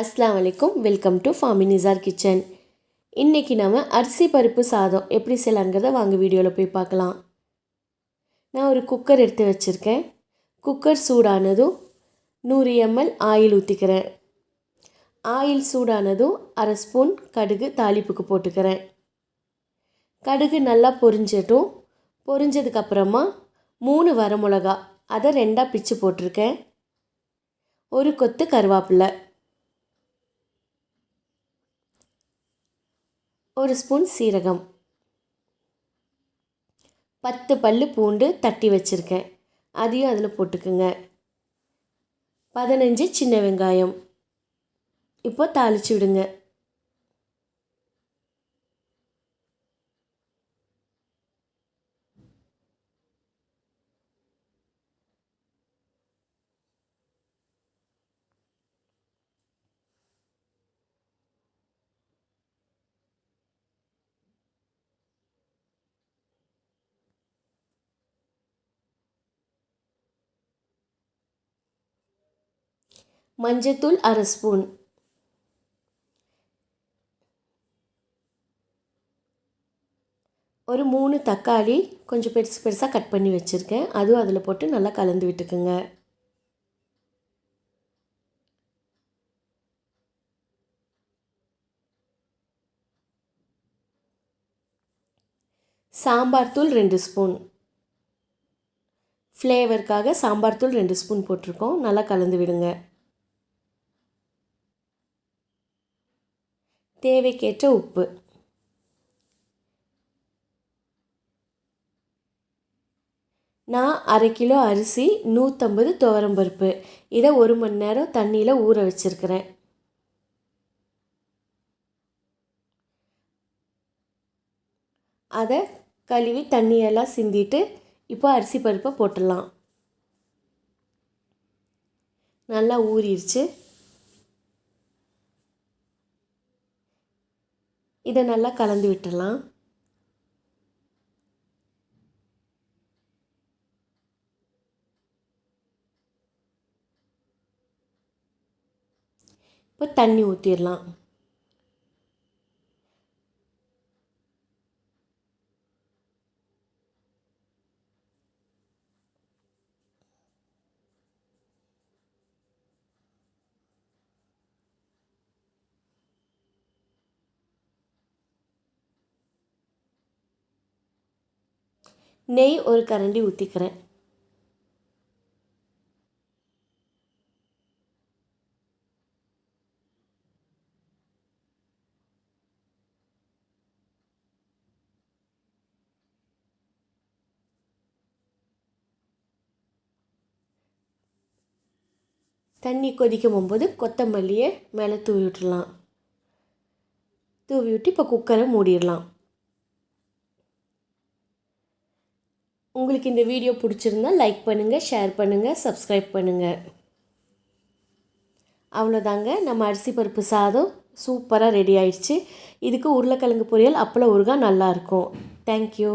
அஸ்லாம் வலைக்கும் welcome to ஃபாமினிசார் kitchen. இன்றைக்கி நம்ம அரிசி பருப்பு சாதம் எப்படி செய்யலாங்கிறத வாங்க வீடியோவில் போய் பார்க்கலாம். நான் ஒரு குக்கர் எடுத்து வச்சுருக்கேன். குக்கர் சூடானதும் நூறு எம்எல் ஆயில் ஊற்றிக்கிறேன் ஆயில் சூடானதும் அரை ஸ்பூன் கடுகு தாளிப்புக்கு போட்டுக்கிறேன். கடுகு நல்லா பொரிஞ்சட்டும். பொரிஞ்சதுக்கப்புறமா மூணு வரமிளகா அதை ரெண்டாக பிச்சு போட்டிருக்கேன். ஒரு கொத்து கருவேப்பில்லை ஒரு ஸ்பூன் சீரகம். பத்து பல் பூண்டு தட்டி வச்சுருக்கேன். அதையும் அதில் போட்டுக்குங்க. பதினஞ்சு சின்ன வெங்காயம். இப்போ தாளித்து விடுங்க. மஞ்சத்தூள் அரை ஸ்பூன். ஒரு மூணு தக்காளி கொஞ்சம் பெருசு பெருசாக கட் பண்ணி வச்சுருக்கேன். அதுவும் அதில் போட்டு நல்லா கலந்து விட்டுக்குங்க. சாம்பார் தூள் ரெண்டு ஸ்பூன். ஃப்ளேவருக்காக சாம்பார் தூள் ரெண்டு ஸ்பூன் போட்டிருக்கோம். நல்லா கலந்து விடுங்க. தேவைக்கேற்ற உப்பு. நான் அரை கிலோ அரிசி நூற்றம்பது துவரம்பருப்பு இதை ஒரு மணி நேரம் தண்ணியில் ஊற வச்சுருக்கிறேன். அதை கழுவி தண்ணியெல்லாம் சிந்திட்டு இப்போ அரிசி பருப்பை போட்டுடலாம். நல்லா ஊறிடுச்சு. இதை நல்லா கலந்து விட்டுடலாம். இப்போ தண்ணி ஊற்றிடலாம் நெய் ஒரு கரண்டி ஊற்றிக்கிறேன் தண்ணி கொதிக்கும் போகும்போது கொத்தமல்லியை மேலே தூவி விட்டுடலாம் தூவி விட்டு இப்போ குக்கரை மூடிடலாம். உங்களுக்கு இந்த வீடியோ பிடிச்சிருந்தா லைக் பண்ணுங்கள் ஷேர் பண்ணுங்கள் சப்ஸ்கிரைப் பண்ணுங்கள் அவ்வளோதாங்க. நம்ம அரிசி பருப்பு சாதம் சூப்பராக ரெடி ஆயிடுச்சு. இதுக்கு உருளைக்கிழங்கு பொரியல் அப்பளம் ஊறுகாய் நல்லாயிருக்கும் தேங்க்யூ